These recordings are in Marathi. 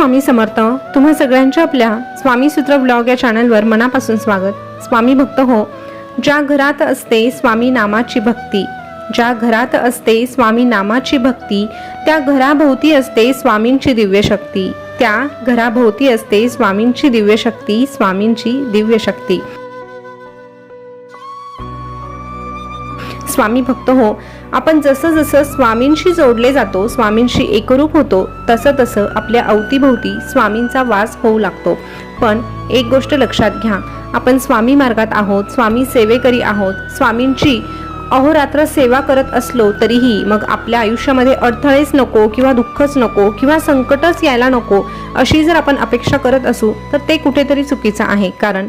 स्वामी समर्थ तुम्हा सगळ्यांच्या आपल्या स्वामी सूत्र ब्लॉग या चॅनलवर मनापासून स्वागत. स्वामी भक्त हो ज्या घरात असते स्वामी नामाची भक्ती ज्या घरात असते स्वामी नामाची भक्ती त्या घराभोवती असते स्वामींची दिव्य शक्ती त्या घराभोवती असते स्वामींची दिव्य शक्ती स्वामींची दिव्य शक्ती. स्वामी भक्त हो आपण जसं जसं स्वामींशी जोडले जातो स्वामींशी एकरूप होतो तसं तसं आपल्या अवतीभोवती स्वामींचा वास होऊ लागतो. पण एक गोष्ट लक्षात घ्या आपण स्वामी मार्गात आहोत स्वामी सेवेकरी आहोत स्वामींची अहोरात्र सेवा करत असलो तरीही मग आपल्या आयुष्यामध्ये अडथळेच नको किंवा दुःखच नको किंवा संकटच यायला नको अशी जर आपण अपेक्षा करत असू तर ते कुठेतरी चुकीचं आहे. कारण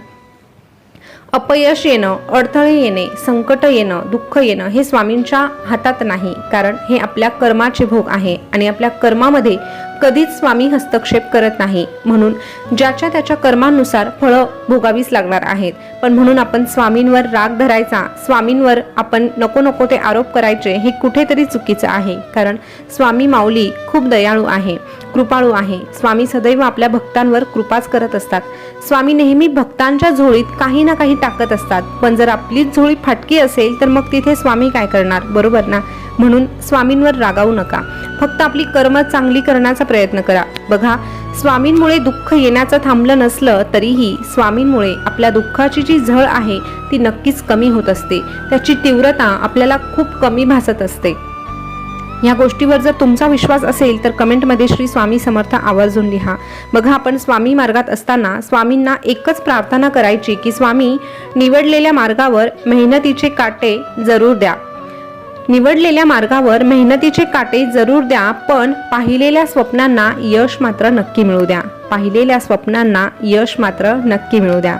अपयश येणं अडथळे येणे संकट येणं दुःख येणं हे स्वामींच्या हातात नाही. कारण हे आपल्या कर्माचे भोग आहे आणि आपल्या कर्मामध्ये कधीच स्वामी हस्तक्षेप करत नाही. म्हणून ज्याच्या त्याच्या कर्मानुसार फळं भोगावीच लागणार आहेत. पण म्हणून आपण स्वामींवर राग धरायचा स्वामींवर आपण नको नको ते आरोप करायचे हे कुठेतरी चुकीचं आहे. कारण स्वामी माऊली खूप दयाळू आहे कृपाळू आहे. स्वामी सदैव आपल्या भक्तांवर कृपाच करत असतात. स्वामी नेहमी भक्तांच्या झोळीत काही ना काही टाकत असतात. पण जर आपलीच झोळी फाटकी असेल तर मग तिथे स्वामी काय करणार? बरोबर ना? म्हणून स्वामींवर रागावू नका. फक्त आपली कर्म चांगली करण्याचा प्रयत्न करा. बघा स्वामींमुळे दुःख येण्याचं थांबलं नसलं तरीही स्वामींमुळे आपल्या दुःखाची जी झळ आहे ती नक्कीच कमी होत असते. त्याची तीव्रता आपल्याला खूप कमी भासत असते. या गोष्टीवर जर तुमचा विश्वास असेल तर कमेंटमध्ये श्री स्वामी समर्थ आवर्जून लिहा. बघा आपण स्वामी मार्गात असताना स्वामींना एकच प्रार्थना करायची की स्वामी निवडलेल्या मार्गावर मेहनतीचे काटे जरूर द्या. निवडलेल्या मार्गावर मेहनतीचे काटे जरूर द्या पण पाहिलेल्या स्वप्नांना यश मात्र नक्की मिळू द्या. पाहिलेल्या स्वप्नांना यश मात्र नक्की मिळू द्या.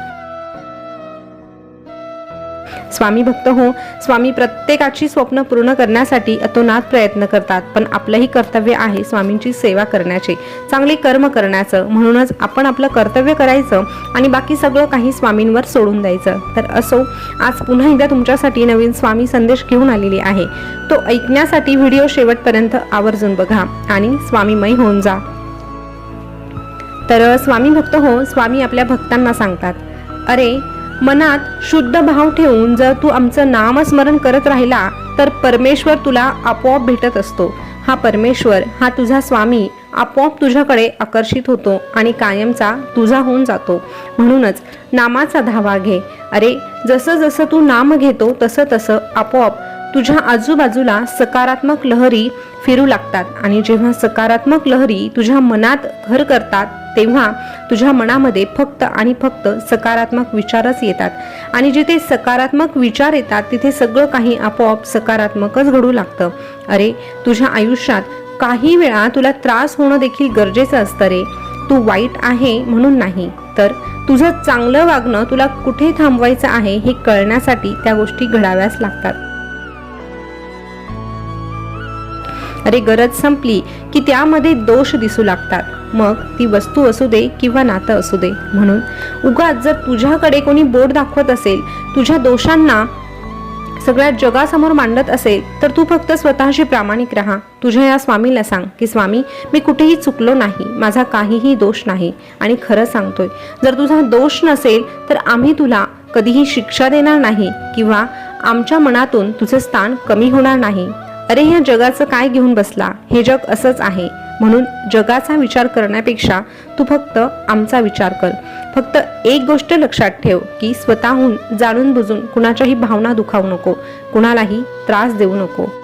स्वामी भक्त हो स्वामी प्रत्येकाची स्वप्न पूर्ण करण्यासाठी अतोनात प्रयत्न करतात पण आपलंही कर्तव्य आहे स्वामींची सेवा करण्याचे चांगले कर्म करण्याचं म्हणूनच आपण आपलं कर्तव्य करायचं आणि बाकी सगळं काही स्वामींवर सोडून द्यायचं. तर असो आज पुन्हा एकदा तुमच्यासाठी नवीन स्वामी संदेश घेऊन आलेली आहे. तो ऐकण्यासाठी व्हिडिओ शेवटपर्यंत आवर्जून बघा आणि स्वामीमय होऊन जा. तर स्वामी भक्त हो स्वामी आपल्या भक्तांना सांगतात अरे मनात शुद्ध भाव ठेवून जर तू आमचं नामस्मरण करत राहिला तर परमेश्वर तुला आपोआप भेटत असतो. हा परमेश्वर हा तुझा स्वामी आपोआप तुझ्याकडे आकर्षित होतो आणि कायमचा तुझा होऊन जातो. म्हणूनच नामाचा धावा घे. अरे जसं जसं तू नाम घेतो तसं तसं आपोआप तुझ्या आजूबाजूला सकारात्मक लहरी फिरू लागतात आणि जेव्हा सकारात्मक लहरी तुझ्या मनात घर करतात तेव्हा तुझ्या मनामध्ये फक्त आणि फक्त सकारात्मक विचारच येतात. आणि जिथे सकारात्मक विचार येतात तिथे सगळं काही आपोआप सकारात्मकच घडू लागतं. अरे तुझ्या आयुष्यात काही वेळा तुला त्रास होणं देखील गरजेचं असतं रे. तू वाईट आहे म्हणून नाही तर तुझं चांगलं वागणं तुला कुठे थांबवायचं आहे हे कळण्यासाठी त्या गोष्टी घडाव्याच लागतात. अरे गरज संपली की त्यामध्ये दोष दिसू लागतात. मग ती वस्तू असू दे किंवा नातं असू दे. म्हणून उगाच जर तुझ्याकडे कोणी बोट दाखवत असेल तुझ्या दोषांना सगळ्या जगासमोर मांडत असेल तर तू फक्त स्वतःशी प्रामाणिक राहा. तुझ्या या स्वामीला सांग की स्वामी मी कुठेही चुकलो नाही. माझा काहीही दोष नाही. आणि खरं सांगतोय जर तुझा दोष नसेल तर आम्ही तुला कधीही शिक्षा देणार नाही किंवा आमच्या मनातून तुझं स्थान कमी होणार नाही. अरे ह्या जगाचं काय घेऊन बसला? हे जग असंच आहे. म्हणून जगाचा विचार करण्यापेक्षा तू फक्त आमचा विचार कर. फक्त एक गोष्ट लक्षात ठेव की स्वतःहून जाणून बुजून कुणाच्याही भावना दुखावू नको. कुणालाही त्रास देऊ नको.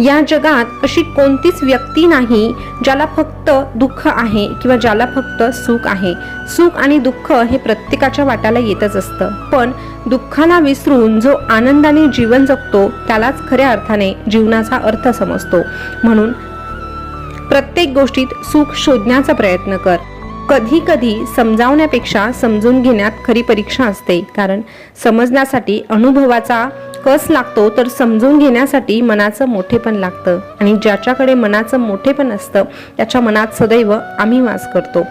या जगात अशी कोणतीच व्यक्ती नाही ज्याला फक्त दुःख आहे किंवा ज्याला फक्त सुख आहे. सुख आणि दुःख हे प्रत्येकाच्या वाट्याला येतच असतं. पण दुःखाला विसरून जो आनंदाने जीवन जगतो त्यालाच खऱ्या अर्थाने जीवनाचा अर्थ समजतो. म्हणून प्रत्येक गोष्टीत सुख शोधण्याचा प्रयत्न कर. कधी कधी समजावण्यापेक्षा समजून घेण्यात खरी परीक्षा असते. कारण समजण्यासाठी अनुभवाचा कस लागतो तर समजून घेण्यासाठी मनाचं मोठेपण लागतं. आणि ज्याच्याकडे मनाचं मोठेपण असतं त्याच्या मनात सदैव आम्ही वास करतो.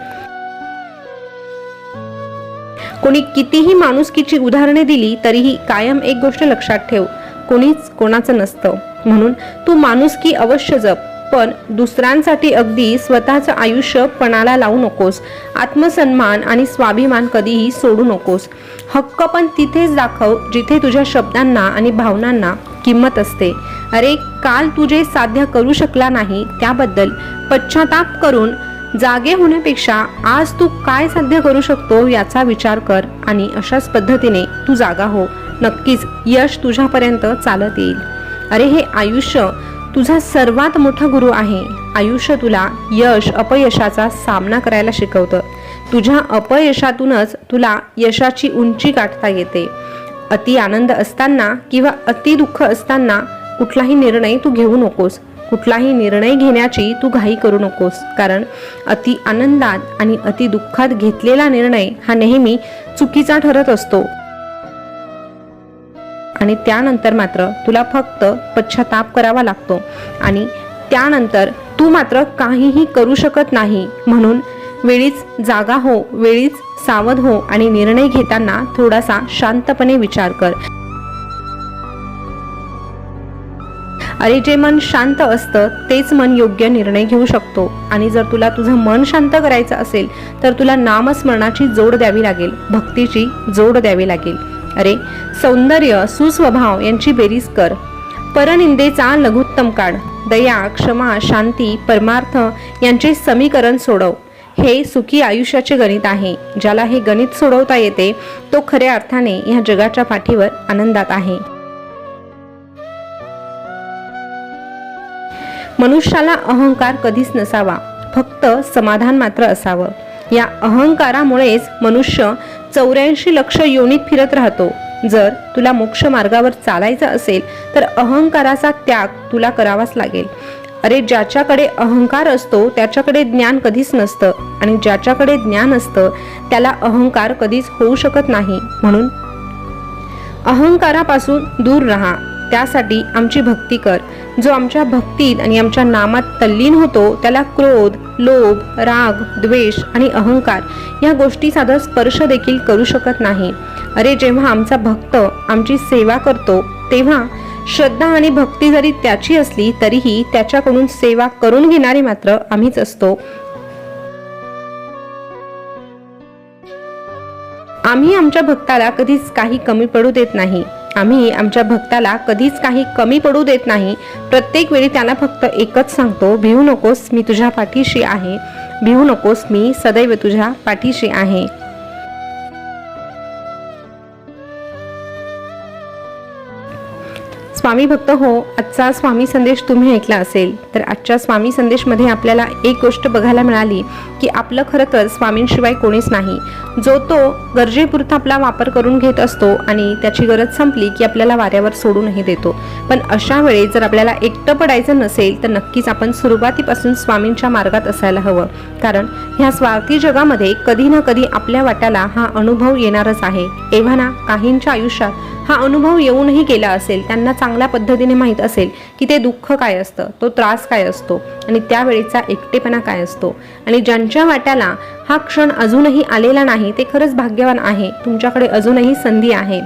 कोणी कितीही माणुसकीची उदाहरणे दिली तरीही कायम एक गोष्ट लक्षात ठेव कोणीच कोणाचं नसतं. म्हणून तू माणुसकी अवश्य जप पण दुसऱ्यांसाठी अगदी स्वतःचं आयुष्य पणाला लावू नकोस. आत्मसन्मान आणि स्वाभिमान कधीही सोडू नकोस. हक्क पण तिथेच दाखव जिथे तुझ्या शब्दांना आणि भावनांना किंमत असते. अरे काल तू जे साध्य करू शकला नाही त्याबद्दल पश्चाताप करून जागे होण्यापेक्षा आज तू काय साध्य करू शकतो याचा विचार कर आणि अशाच पद्धतीने तू जागा हो. नक्कीच यश तुझ्यापर्यंत चालत येईल. अरे हे आयुष्य तुझा सर्वात मोठा गुरु आहे. आयुष्य तुला यश अपयशाचा सामना करायला शिकवतं. तुझ्या अपयशातूनच तुला यशाची उंची गाठता येते. अति आनंद असताना किंवा अति दुःख असताना कुठलाही निर्णय तू घेऊ नकोस. कुठलाही निर्णय घेण्याची तू घाई करू नकोस. कारण अति आनंदात आणि अति दुःखात घेतलेला निर्णय हा नेहमी चुकीचा ठरत असतो. आणि त्यानंतर मात्र तुला फक्त पश्चाताप करावा लागतो. आणि त्यानंतर तू मात्र काहीही करू शकत नाही. म्हणून वेळीच जागा हो वेळीच सावध हो आणि निर्णय घेताना थोडासा शांतपणे विचार कर. अरे जे मन शांत असतं तेच मन योग्य निर्णय घेऊ शकतो. आणि जर तुला तुझं मन शांत करायचं असेल तर तुला नामस्मरणाची जोड द्यावी लागेल भक्तीची जोड द्यावी लागेल. अरे सौंदर्य सुस्वभाव यांची बेरीज कर. परनिंदेचा लघुत्तम काढ दया क्षमा शांती परमार्थ यांचे समीकरण सोडव. हे सुखी आयुष्याचे गणित आहे ज्याला हे गणित सोडवता येते तो खऱ्या अर्थाने ह्या जगाच्या पाठीवर आनंदात आहे. मनुष्याला अहंकार कधीच नसावा फक्त समाधान मात्र असावं. या अहंकारामुळेच मनुष्य चौऱ्याऐंशी लक्ष योनीत फिरत राहतो. जर तुला मोक्ष मार्गावर चालायचं असेल तर अहंकाराचा त्याग तुला करावाच लागेल. अरे ज्याच्याकडे अहंकार असतो त्याच्याकडे ज्ञान कधीच नसतं. आणि ज्याच्याकडे ज्ञान असतं त्याला अहंकार कधीच होऊ शकत नाही. म्हणून अहंकारापासून दूर राहा. त्यासाठी आमची भक्ती कर. जो आमच्या भक्तीत आणि आमच्या नामात तल्लीन होतो त्याला क्रोध लोभ राग द्वेष आणि अहंकार या गोष्टी साधा स्पर्श देखील करू शकत नाही. अरे जेव्हा आमचा भक्त आमची सेवा करतो तेव्हा श्रद्धा आणि भक्ती जरी त्याची असली तरीही त्याच्याकडून सेवा करून घेणारे मात्र आम्हीच असतो. आम्ही आमच्या भक्ताला कधीच काही कमी पडू देत नाही. आम्ही आमच्या भक्ताला कधीच काही कमी पडू देत नाही. प्रत्येक वेळी त्याला फक्त एकच सांगतो भिवू नकोस मी तुझ्या पाठीशी आहे. भिवू नकोस मी सदैव तुझ्या पाठीशी आहे. स्वामी भक्त हो आजचा स्वामी संदेश तुम्ही ऐकला असेल तर आजच्या स्वामी संदेशमध्ये आपल्याला एक गोष्ट बघायला मिळाली की आपलं खरं तर स्वामींशिवाय कोणीच नाही. जो तो गरजेपुरता आपला वापर करून घेत असतो आणि त्याची गरज संपली की आपल्याला वाऱ्यावर सोडूनही देतो. पण अशा वेळी जर आपल्याला एकटं पडायचं नसेल तर नक्कीच आपण सुरुवातीपासून स्वामींच्या मार्गात असायला हवं. कारण ह्या स्वार्थी जगामध्ये कधी ना कधी आपल्या वाट्याला हा अनुभव येणारच आहे. एव्हाना काहींच्या आयुष्यात हा अनुभव येऊनही केला असेल त्यांना चांगल्या पद्धतीने माहीत असेल की ते दुःख काय असतं तो त्रास काय असतो आणि त्यावेळेचा एकटेपणा काय असतो. आणि ज्यांच्या वाट्याला हा क्षण अजूनही आलेला नाही ते खरंच भाग्यवान आहे तुमच्याकडे अजूनही संधी आहे.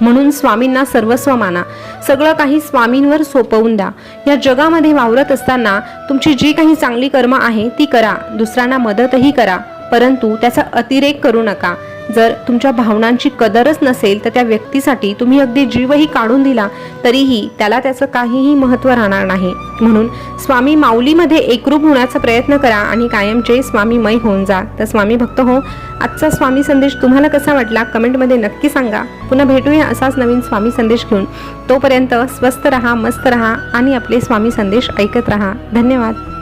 म्हणून स्वामींना सर्वस्व माना सगळं काही स्वामींवर सोपवून द्या. या जगामध्ये वावरत असताना तुमची जी काही चांगली कर्म आहे ती करा. दुसऱ्यांना मदतही करा परंतु त्याचा अतिरेक करू नका. जर तुमच्या भावनांची कदरच नसेल तर त्या व्यक्तीसाठी तुम्ही अगदी जीवही काढून दिला तरीही त्याला त्याचं काहीही महत्त्व राहणार नाही. म्हणून स्वामी माऊलीमध्ये एकरूप होण्याचा प्रयत्न करा आणि कायमचे स्वामीमय होऊन जा. तर स्वामी भक्त हो आजचा स्वामी संदेश तुम्हाला कसा वाटला कमेंटमध्ये नक्की सांगा. पुन्हा भेटूया असाच नवीन स्वामी संदेश घेऊन. तोपर्यंत स्वस्त रहा मस्त रहा आणि आपले स्वामी संदेश ऐकत रहा. धन्यवाद.